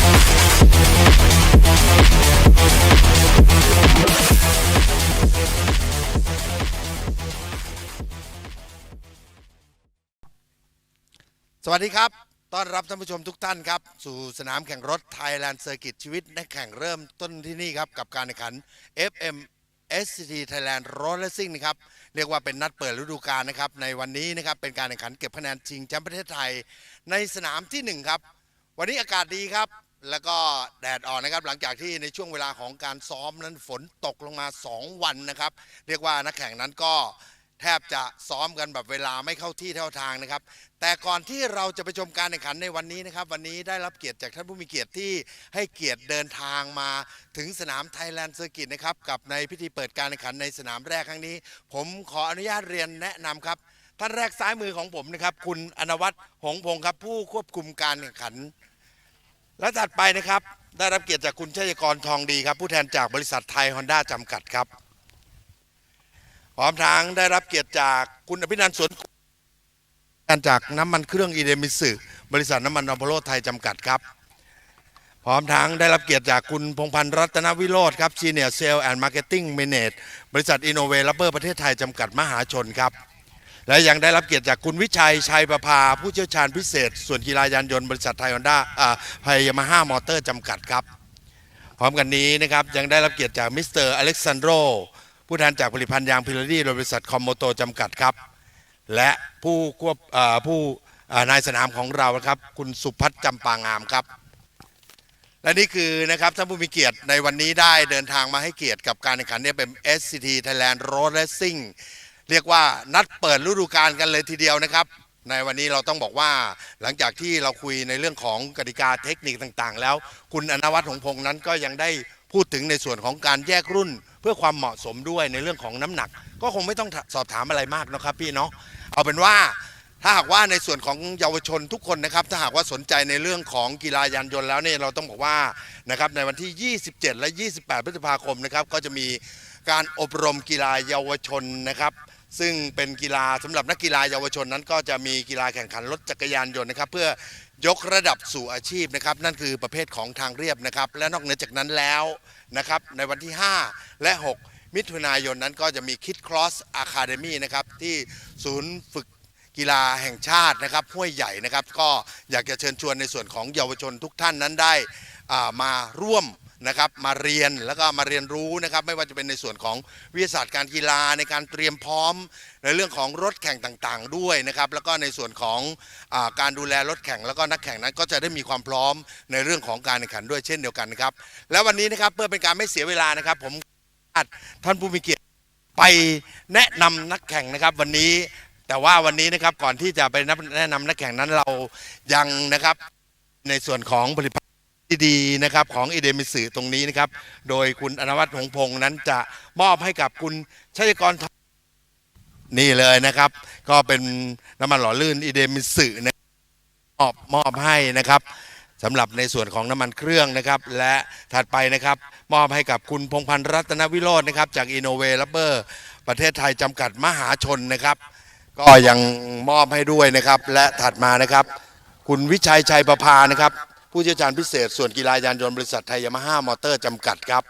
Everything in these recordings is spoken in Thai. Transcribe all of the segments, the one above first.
สวัสดีครับ ต้อนรับท่านผู้ชมทุกท่านครับ สู่สนามแข่งรถไทยแลนด์เซอร์กิตชีวิตในแข่งเริ่มต้นที่นี่ครับ กับการแข่งขัน FM SCT Thailand Road Racing นะครับ เรียกว่าเป็นนัดเปิดฤดูกาลนะครับ ในวันนี้นะครับ เป็นการแข่งขันเก็บคะแนนชิงแชมป์ประเทศไทย ในสนามที่ 1 ครับ วันนี้อากาศดีครับ แล้วก็แดดออกนะครับหลังจากที่ในช่วงเวลาของการซ้อมนั้นฝนตกลงมา 2 วันนะครับ เรียกว่านักแข่งนั้นก็แทบจะซ้อมกันแบบเวลาไม่เข้าที่เท่าทางนะครับ แต่ก่อนที่เราจะไปชมการแข่งขันในวันนี้นะครับ วันนี้ได้รับเกียรติจากท่านผู้มีเกียรติที่ให้เกียรติเดินทางมาถึงสนามไทยแลนด์เซอร์กิตนะครับกับในพิธีเปิดการแข่งขันในสนามแรกครั้งนี้ ผมขออนุญาตเรียนแนะนำครับท่านแรกซ้ายมือของผมนะครับ คุณอนวัตรหงส์พงศ์ครับผู้ควบคุมการแข่งขัน และถัดไปนะครับ ได้รับเกียรติจากคุณชัยกรทองดีครับ ผู้แทนจากบริษัทไทยฮอนด้าจำกัดครับ พร้อมทั้งได้รับเกียรติจากคุณอภินันท์สวนการจากน้ำมันเครื่องอีเดมิสึบริษัทน้ำมันอพอลโลไทยจำกัดครับ พร้อมทั้งได้รับเกียรติจากคุณพงพันธ์รัตนวิโรธครับซีเนียร์เซลล์แอนด์มาร์เก็ตติ้งเมเนจบริษัทอินโนเวลัเบอร์ประเทศไทยจำกัดมหาชนครับ และยังได้รับเกียรติจากคุณวิชัย ชัยประภา ผู้เชี่ยวชาญพิเศษ ส่วนกีฬายานยนต์บริษัทไทยฮอนด้าอ่าไฮยามาฮ่ามอเตอร์จำกัดครับ พร้อมกันนี้นะครับยังได้รับเกียรติจากมิสเตอร์อเล็กซานโดรผู้แทนจากผลิตภัณฑ์ยางพิลารีโดยบริษัทคอมโมโตจำกัดครับ และผู้ควบอ่อผู้อ่อนายสนามของเราครับคุณสุพัฒน์จำปางามครับ และนี่คือนะครับท่านผู้มีเกียรติในวันนี้ได้เดินทางมาให้เกียรติกับการแข่งขันเนี่ยเป็น SCT Thailand Road Racing เรียกว่านัดเปิดฤดูกาลกันเลยทีเดียวนะครับ ในวันนี้เราต้องบอกว่าหลังจากที่เราคุยในเรื่องของกติกาเทคนิคต่างๆ แล้ว คุณอนวัตหงพงษ์นั้นก็ยังได้พูดถึงในส่วนของการแยกรุ่น เพื่อความเหมาะสมด้วยในเรื่องของน้ำหนัก ก็คงไม่ต้องสอบถามอะไรมากนะครับพี่เนาะเอาเป็นว่า ถ้าหากว่าในส่วนของเยาวชนทุกคนนะครับ ถ้าหากว่าสนใจในเรื่องของกีฬายานยนต์แล้วเนี่ยเราต้องบอกว่านะครับในวันที่ 27 และ 28 พฤษภาคมนะครับก็จะมีการอบรมกีฬาเยาวชนนะครับ ซึ่งเป็นกีฬาสำหรับนักกีฬาเยาวชนนั้น ก็จะมีกีฬาแข่งขันรถจักรยานยนต์นะครับ เพื่อยกระดับสู่อาชีพนะครับ นั่นคือประเภทของทางเรียบนะครับ และนอกเหนือจากนั้นแล้วนะครับในวันที่ 5 และ 6 มิถุนายนนั้นก็จะมีคิดครอสอะคาเดมี่นะครับที่ศูนย์ฝึกกีฬาแห่งชาตินะครับห้วยใหญ่นะครับ ก็อยากจะเชิญชวนในส่วนของเยาวชนทุกท่านนั้นได้ มาร่วมนะครับมาเรียนแล้วก็มาเรียนรู้นะครับไม่ว่าจะเป็นในส่วนของวิทยาศาสตร์การกีฬาในการเตรียมพร้อม ในเรื่องของรถแข่งต่างๆ ด้วยนะครับแล้วก็ในส่วนของอาการดูแลรถแข่งแล้วก็นักแข่งนั้นก็จะได้มีความพร้อมในเรื่องของการแข่งขันด้วยเช่นเดียวกันนะครับแล้ววันนี้นะครับเพื่อเป็นการไม่เสียเวลานะครับ ผมท่านผู้มีเกียรติไปแนะนำนักแข่งนะครับวันนี้แต่ว่าวันนี้นะครับก่อนที่จะไปแนะนำนักแข่งนั้นเรายังนะครับในส่วนของผลิต ภัณฑ์ที่ดีนะครับของอเดมิสึตรงนี้นะครับ โดยคุณอนวัตหงพงษ์นั้นจะมอบให้กับคุณชัยกรนี่เลยนะครับ ก็เป็นน้ำมันหล่อลื่นอีเดมิสึนะมอบมอบให้นะครับสำหรับในส่วนของน้ำมันเครื่องนะครับ และถัดไปนะครับ มอบให้กับคุณพงพันธ์รัตนวิโรจน์นะครับ จากอินโนเวลัเบอร์ประเทศไทยจำกัดมหาชนนะครับ ก็ยังมอบให้ด้วยนะครับ และถัดมานะครับ คุณวิชัยชัยประภานะครับ ผู้เชี่ยวชาญพิเศษส่วนกีฬายานยนต์บริษัทไทยยามาฮ่ามอเตอร์จำกัดครับ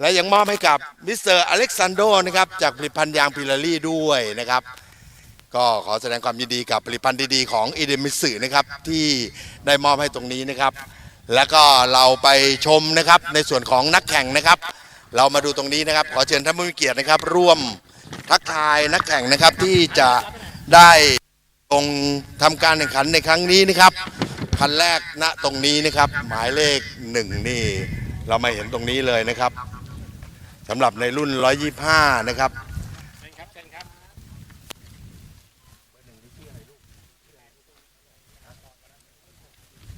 และยังมอบให้กับมิสเตอร์อเล็กซานโดนะครับจากผลิตภัณฑ์ยางพิลารี่ด้วยนะครับ ก็ขอแสดงความยินดีกับผลิตภัณฑ์ดีๆของอีเดมิสึนะครับที่ได้มอบให้ตรงนี้นะครับ แล้วก็เราไปชมนะครับในส่วนของนักแข่งนะครับ เรามาดูตรงนี้นะครับ ขอเชิญท่านผู้มีเกียรตินะครับ ร่วมทักทายนักแข่งนะครับที่จะได้ลงทำการแข่งขันในครั้งนี้นะครับ คันแรกณตรงนี้นะครับ หมายเลขหนึ่งนี่ เรามาเห็นตรงนี้เลยนะครับสำหรับในรุ่น 125 นะครับ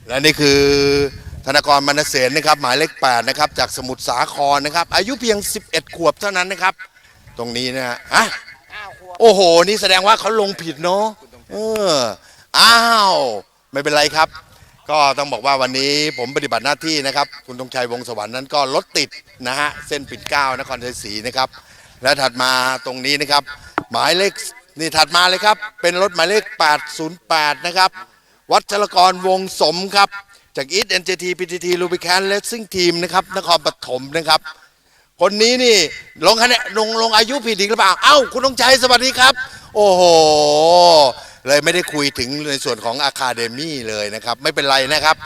และนี่คือธนากรมณเสนนะครับ หมายเลข8นะครับ จากสมุทรสาครนะครับ อายุเพียง 11 ขวบเท่านั้นนะครับ ตรงนี้นะฮะอะโอ้โห นี่แสดงว่าเขาลงผิดเนาะเอออ้าว ไม่เป็นไรครับ ก็ต้องบอกว่าวันนี้ผมปฏิบัติหน้าที่นะครับ คุณธงชัยวงสวรรค์นั้นก็รถติดนะฮะเส้นปิ่นเกล้านครชัยศรีนะครับ และถัดมาตรงนี้นะครับ หมายเลขนี่ถัดมาเลยครับ เป็นรถหมายเลข 808 นะครับ วัชรกรวงสมครับ จากอีทเอ็นเจทีพีทีทีลูบิแคนเลสซิ่งทีมนะครับนครปฐมนะครับ คนนี้นี่ลงคะแนนลงลงอายุผิดอีกหรือเปล่า เอ้า คุณธงชัยสวัสดีครับ โอ้โห เลยไม่ได้คุยถึงในส่วนของอะคาเดมี่เลยนะครับ ไม่เป็นไรนะครับ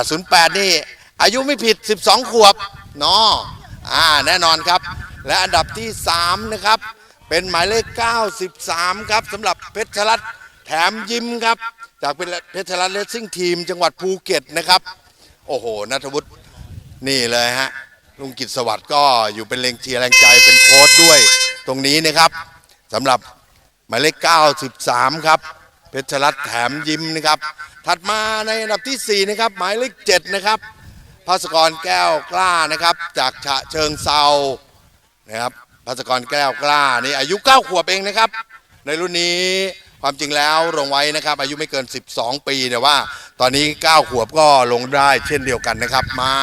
808 นี่อายุไม่ผิด 12 ขวบเนาะอ่าแน่นอนครับ และอันดับที่ 3 นะครับ เป็นหมายเลข 93 ครับสำหรับเพชรรัตน์แถมยิ้มครับ จากเป็นเพชรรัตน์เลสซิ่งทีม จังหวัดภูเก็ตนะครับ โอ้โหนัทวุฒินี่เลยฮะลุงกิตสวัสดิ์ก็อยู่เป็นเลงเชียร์แรงใจเป็นโค้ชด้วย ตรงนี้นะครับสำหรับหมายเลข 93 ครับ เพชรรัตน์แถมยิ้มนะครับ ถัดมาในอันดับทีสี่ 4 นะครับ หมายเลข7นะครับภาสกรแก้วกล้านะครับ จากฉะเชิงเซานะครับภาสกรแก้วกล้านี่อายุ 9 ขวบเองนะครับ ในรุ่นนี้ความจริงแล้วลงไว้นะครับ อายุไม่เกิน 12 ปีแต่ว่า ตอนนี้ 9 ขวบก็ลงได้เช่นเดียวกันนะครับ มา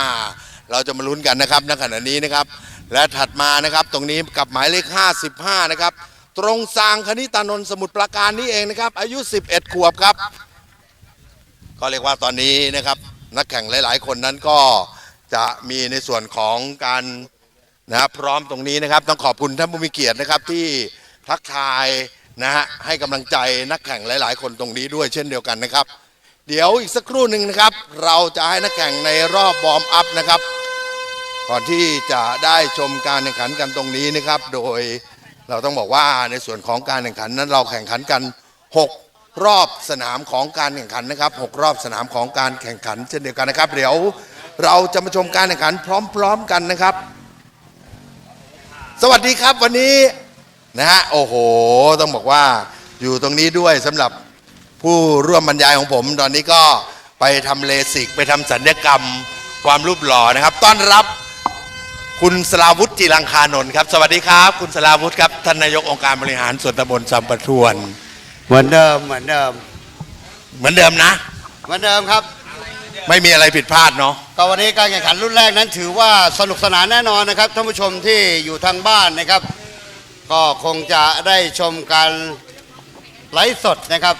เราจะมาลุ้นกันนะครับณขณะนี้นะครับ และถัดมานะครับตรงนี้กับหมายเลข 55 นะครับ ตรงสางคณิตานนท์สมุทรปราการนี่เองนะครับ อายุ 11 ขวบครับ ก็เรียกว่าตอนนี้นะครับ นักแข่งหลาย ๆ คนนั้นก็จะมีในส่วนของการนะครับพร้อมตรงนี้นะครับ ต้องขอบคุณท่านผู้มีเกียรตินะครับที่ทักทายนะฮะให้กำลังใจนักแข่งหลาย ๆ คนตรงนี้ด้วยเช่นเดียวกันนะครับ เดี๋ยวอีกสักครู่หนึ่งนะครับ เราจะให้นักแข่งในรอบวอร์มอัพนะครับ ก่อนที่จะได้ชมการแข่งขันกันตรงนี้นะครับ โดย เราต้องบอกว่าในส่วนของการแข่งขันนั้นเราแข่งขันกัน 6 รอบสนามของการแข่งขันนะครับ 6 รอบสนามของการแข่งขันเช่นเดียวกันนะครับ เดี๋ยวเราจะมาชมการแข่งขันพร้อม ๆกันนะครับ สวัสดีครับวันนี้นะฮะโอ้โห ต้องบอกว่าอยู่ตรงนี้ด้วยสำหรับผู้ร่วมบรรยายของผม ตอนนี้ก็ไปทำเลสิกไปทำสัญญกรรมความรูปหล่อนะครับ ต้อนรับ คุณสลาวุฒิจิรังคานนท์ครับ สวัสดีครับ คุณสลาวุฒิครับท่านนายกองค์การบริหารส่วนตำบลสัมปทวน เหมือนเดิมเหมือนเดิม เหมือนเดิมนะ เหมือนเดิมครับ ไม่มีอะไรผิดพลาดเนาะก็วันนี้การแข่งขันรุ่นแรกนั้นถือว่าสนุกสนานแน่นอนนะครับท่านผู้ชมที่อยู่ทางบ้านนะครับ ก็คงจะได้ชมการไลฟ์สดนะครับ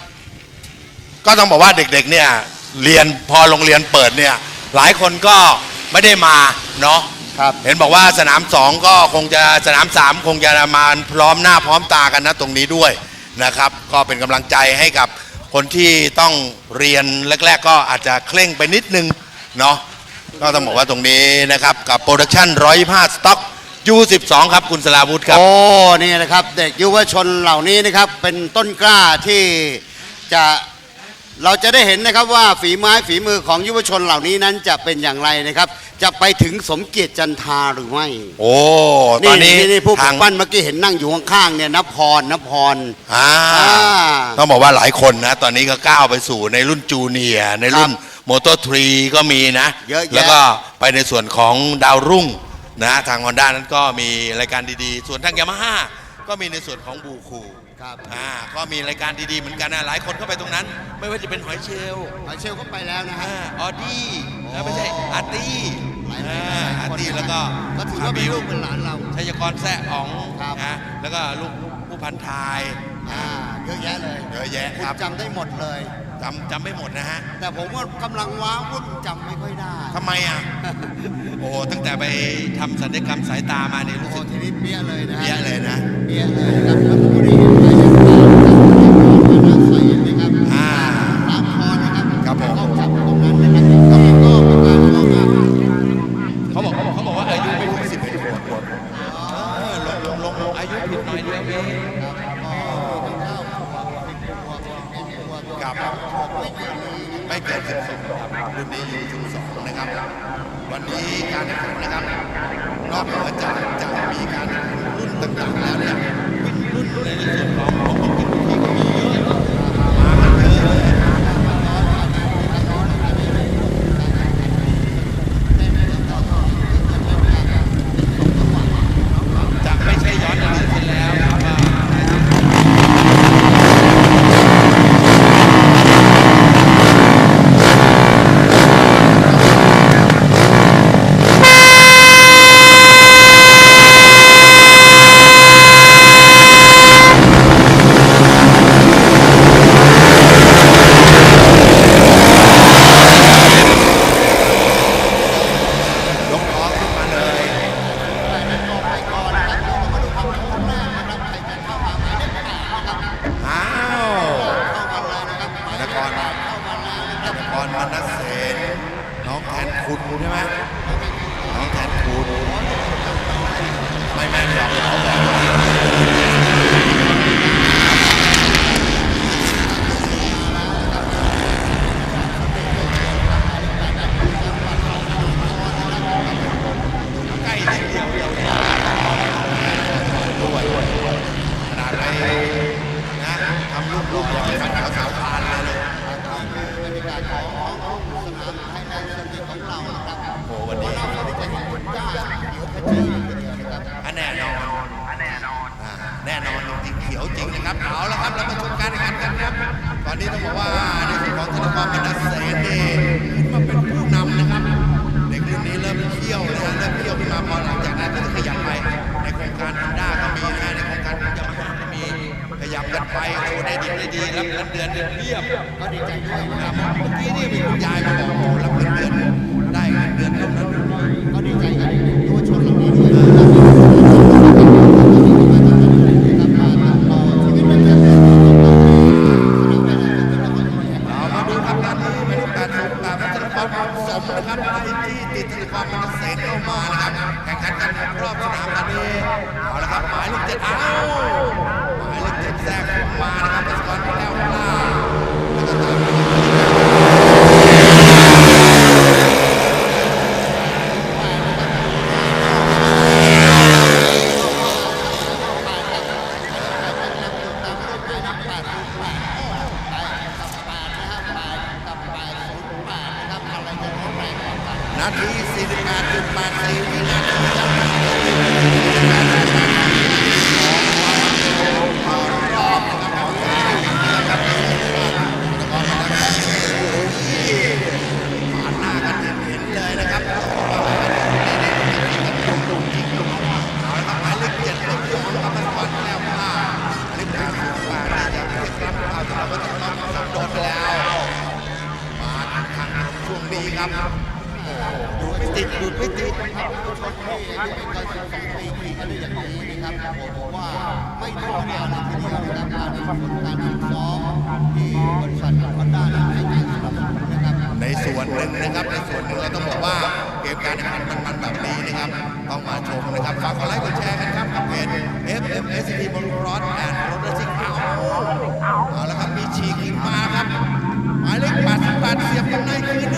ก็ต้องบอกว่าเด็กๆเนี่ยเรียนพอโรงเรียนเปิดเนี่ยหลายคนก็ไม่ได้มาเนาะ ครับ เห็นบอกว่าสนามสองก็คงจะสนามสามคงจะมาพร้อมหน้าพร้อมตากันนะตรงนี้ด้วยนะครับ ก็เป็นกำลังใจให้กับคนที่ต้องเรียนแรก ๆ ก็อาจจะเคร่งไปนิดนึงเนาะก็ต้องบอกว่าตรงนี้นะครับ กับโปรดักชั่น125สต็อก U12 ครับคุณสลาวุธครับ โอ้ นี่นะครับ เด็กยุวชนเหล่านี้นะครับ เป็นต้นกล้าที่จะ เราจะได้เห็นนะครับว่าฝีไม้ฝีมือของยุวชนเหล่านี้นั้นจะเป็นอย่างไรนะครับ จะไปถึงสมเกียรติจันทาหรือไม่โอ้ตอนนี้นี่ผู้ปทากงปั้นเมื่อกี้เห็นนั่งอยู่ข้างๆเนี่ยนพรนพรอ่าอ่าต้องบอกว่าหลายคนนะ ตอนนี้ก็ก้าวไปสู่ในรุ่นจูเนียร์ในรุ่นโมโตทรีก็มีนะเยอะแยะแล้วก็ไปในส่วนของดาวรุ่งนะทางฮอนด้านั้นก็มีรายการดีๆ ส่วนทางยามาฮ่าก็มีในส่วนของบูคู ครับอ่าก็มีรายการดีๆเหมือนกันนะหลายคนเข้าไปตรงนั้น ไม่ว่าจะเป็นหอยเชลล์หอยเชลล์ก็ไปแล้วนะฮะ อ่าออดี้แล้วไม่ใช่อาร์ตี้หลายอ่าหลายอาคร์นตี้นะแล้วก็ก็ถือว่าเป็นลูกเป็นหลานเรา ชัยกรแซ่อ๋องครับ นะแล้วก็ลูกผู้พันทาย อ่าเยอะแยะเลยเยอะแยะคุณครับจำได้หมดเลย จำจำไม่หมดนะฮะแต่ผมว่ากำลังว้าวุ่นจำไม่ค่อยได้ทำไมอะ โอ้โหตั้งแต่ไปทำสัญญกรรมสายตามาเนี่ยโอ้รู้โหสึก ทีนี้เปี้ยเลยนะฮะเยอะเลยนะ เปี้ยเลยนะครับแล้วก็ได้เห็นห Yeah. ีรับเงินเดือนเดือนเรียบก็ดีใจด้วยครับเมื่อกี้นี่มีคุณยายมาบอกรับเงินเดือนได้เงินเดือนเท่านั้นก็ดีใจ ว่าไม่ธรรมดาเลยทีเดียวนะครัการฝึกการฝึกซ้อมที่บริษัทฮอนด้าให้การสนับสนุนนะครับในส่วนหนึ่งนะครับในส่วนหนึ่งเราต้องบอกว่าเกมการแข่งขันมันแบบนี้นะครับต้องมาชมนะครับฝากกดไลค์กดแชร์กันครับกับเพจ FMST m o t o r o s and Racing เอาเอาแล้วครับมีฉีกมาครับหมายเลข88เสียบกันในคืน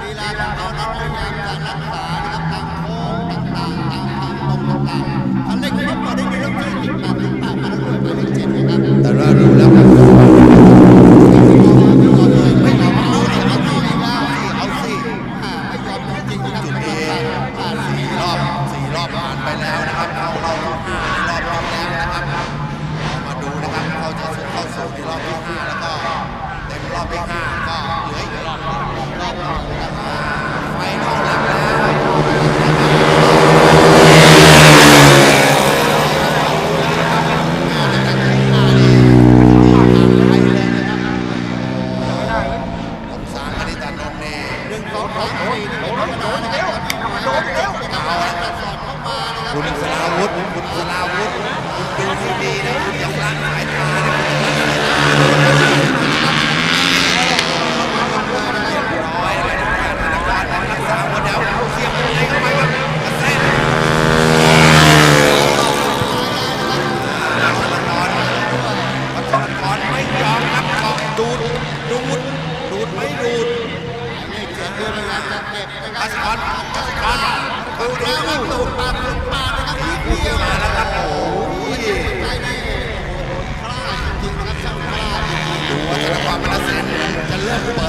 ลีลาของเขานั้นพยายามจะรักษา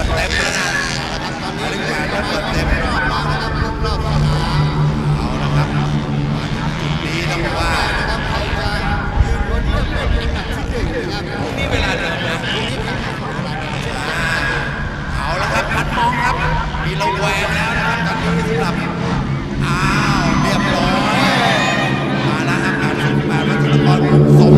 เต็มแล้วนะอลิกมาจะเปิดเต็มรอบรอบนะครับรอบสนามเอาละครับมาจุดนี้ต้องว่านะครับใครจะยืนบนเรื่องเป็นหนักที่เนึ่งนะครับพรุ่งนี้เวลาเดิมนะพรุ่งนี้กลับมาเวลาเดิมอ่เอาละครับพัดมองครับมีระแวงแล้วนะครับตอนนี้สำหรับอ้าวเรียบร้อยมาแล้วครับมารสุดแปดวัชรพรมุ่งสม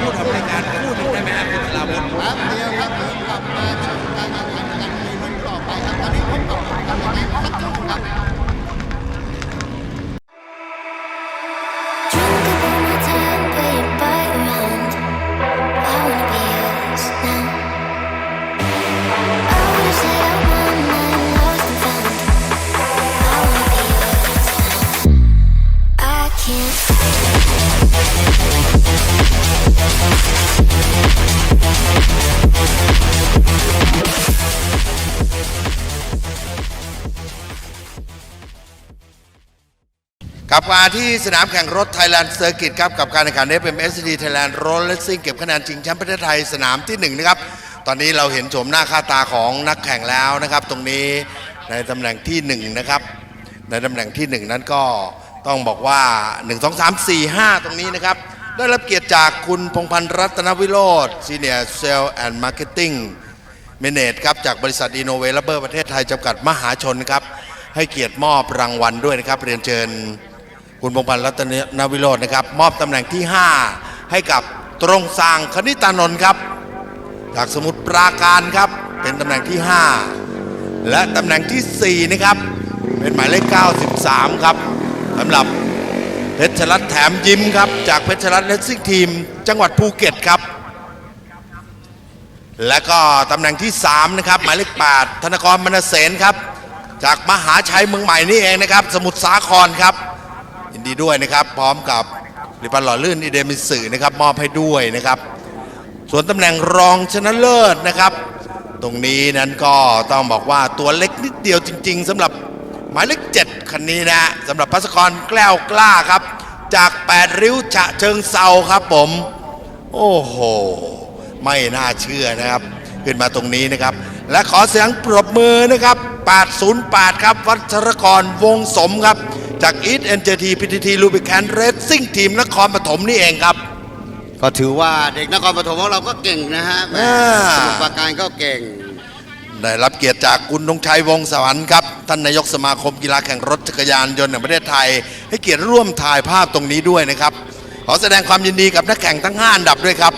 พูดกับรายการคู่หนได้ไหมครับคุณสลาวุฒิแป๊บเดียวครับเดี๋ยวกลับมาชมการแข่งขันกันในรุ่นต่อไปครับตอนนี้ผมกับกันนสักครู่ครับ ลับมาที่สนามแข่งรถ Thailand Circuit ครับกับการแข่งขัน FMSD Thailand Road Racing เก็บคะแนนชิงแชมป์ประเทศไทยสนามที่1นะครับตอนนี้เราเห็นโฉมหน้าค่าตาของนักแข่งแล้วนะครับ ตรงนี้ในตำแหน่งที่1นะครับในตำแหน่งที่ 1 นั้นก็ต้องบอกว่า 1 2 3 4 5 ตรงนี้นะครับ ได้รับเกียรติจากคุณพงพันธ์รัตนวิโรธ Senior Sales and Marketing เมเนจครับจากบริษัทอินโนเวลเบอร์ประเทศไทยจำกัดมหาชนครับให้เกียรติมอบรางวัลด้วยนะครับเรียนเชิญ คุณพงพันธ์รัตนนวิโรจน์นะครับ มอบตำแหน่งที่ 5 ให้กับตรงสร้างคณิตานนท์ครับ จากสมุทรปราการครับ เป็นตำแหน่งที่ 5 และตำแหน่งทีสี่ 4 นะครับ เป็นหมายเลข 93 ครับสำหรับเพชรรัตน์แถมยิ้มครับ จากเพชรรัตน์เลสซิ่งทีม จังหวัดภูเก็ตครับ และก็ตำแหน่งที่ 3 นะครับ หมายเลข 8 ธนกรมนเสนครับ จากมหาชัยเมืองใหม่นี่เองนะครับ สมุทรสาครครับ ยินดีด้วยนะครับ พร้อมกับผลิตภัณฑ์หล่อลื่นอีเดมิสึนะครับ มอบให้ด้วยนะครับ ส่วนตำแหน่งรองชนะเลิศนะครับ ตรงนี้นั้นก็ต้องบอกว่าตัวเล็กนิดเดียวจริง ๆสำหรับหมายเลข7คันนี้นะสำหรับพัสกรแกล้วกล้าครับ จาก 8 ริ้วฉะเชิงเซาครับผม โอ้โห ไม่น่าเชื่อนะครับ ขึ้นมาตรงนี้นะครับ และขอเสียงปรบมือนะครับ 808 ครับ วัชรกรวงสมครับ จาก e a t NJT PTT Lubricant Racing Team นครปฐมนี่เองครับ ก็ถือว่าเด็กนครปฐมของเราก็เก่งนะฮะแหม่อ่า สมุทรปราการก็เก่ง ได้รับเกียรติจากคุณธงชัยวงศ์สวรรค์ครับ ท่านนายกสมาคมกีฬาแข่งรถจักรยานยนต์แห่งประเทศไทย ให้เกียรติร่วมถ่ายภาพตรงนี้ด้วยนะครับ ขอแสดงความยินดีกับนักแข่งทั้ง 5 อันดับด้วยครับ